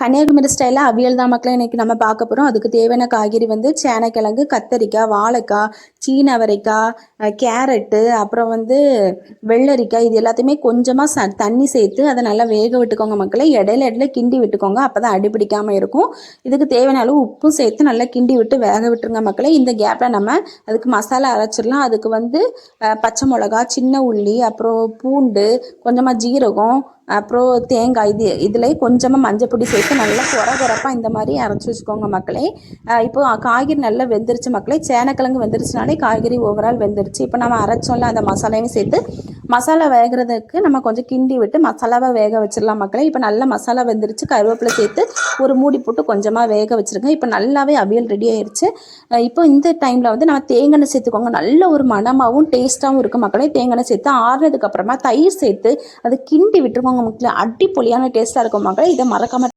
கன்னியாகுமரி ஸ்டைலில் அவியல் தான் மக்களே இன்றைக்கி நம்ம பார்க்க போகிறோம் அதுக்கு தேவையான காய்கறி வந்து சேனைக்கிழங்கு கத்தரிக்காய் வாழைக்காய் சீன அவரைக்காய் கேரட்டு அப்புறம் வந்து வெள்ளரிக்காய் இது எல்லாத்தையுமே கொஞ்சமாக ச தண்ணி சேர்த்து அதை நல்லா வேக விட்டுக்கோங்க மக்களை. இடையில இடையில கிண்டி விட்டுக்கோங்க. அப்போ தான் அடிப்பிடிக்காமல் இருக்கும். இதுக்கு தேவையான அளவு உப்பும் சேர்த்து நல்லா கிண்டி விட்டு வேக விட்டுருங்க மக்களை. இந்த கேப்பில் நம்ம அதுக்கு மசாலா அரைச்சிடலாம். அதுக்கு வந்து பச்சை மிளகா சின்ன உள்ளி அப்புறம் பூண்டு கொஞ்சமாக ஜீரகம் அப்புறம் தேங்காய் இது இதில் கொஞ்சமாக மஞ்சள் பொடி சேர்த்து நல்லா குறை குறைப்பாக இந்த மாதிரி அரைச்சி வச்சுக்கோங்க மக்களே. இப்போ காய்கறி நல்லா வெந்துருச்சு மக்களே. சேனக்கிழங்கு வெந்துருச்சுனாலே காய்கறி ஓவரால் வெந்துருச்சு. இப்போ நம்ம அரைச்சோம்ல அந்த மசாலையும் சேர்த்து மசாலா வேகிறதுக்கு நம்ம கொஞ்சம் கிண்டி விட்டு மசாலாவை வேக வச்சிடலாம் மக்களே. இப்போ நல்லா மசாலா வெந்துருச்சு. கருவேப்பிலை சேர்த்து ஒரு மூடி போட்டு கொஞ்சமாக வேக வச்சுருக்கேன் இப்போ நல்லாவே அவியல் ரெடி ஆயிடுச்சு இப்போ இந்த டைமில் வந்து நம்ம தேங்காய் சேர்த்துக்கோங்க. நல்ல ஒரு மணமாகவும் டேஸ்ட்டாகவும் இருக்கும் மக்களே. தேங்காய் சேர்த்து ஆறுனதுக்கப்புறமா தயிர் சேர்த்து அதை கிண்டி விட்டுருக்கோங்க மக்களே. அடிப்பொலியான டேஸ்ட்டாக இருக்கும் மக்களே. இதை மறக்காமல்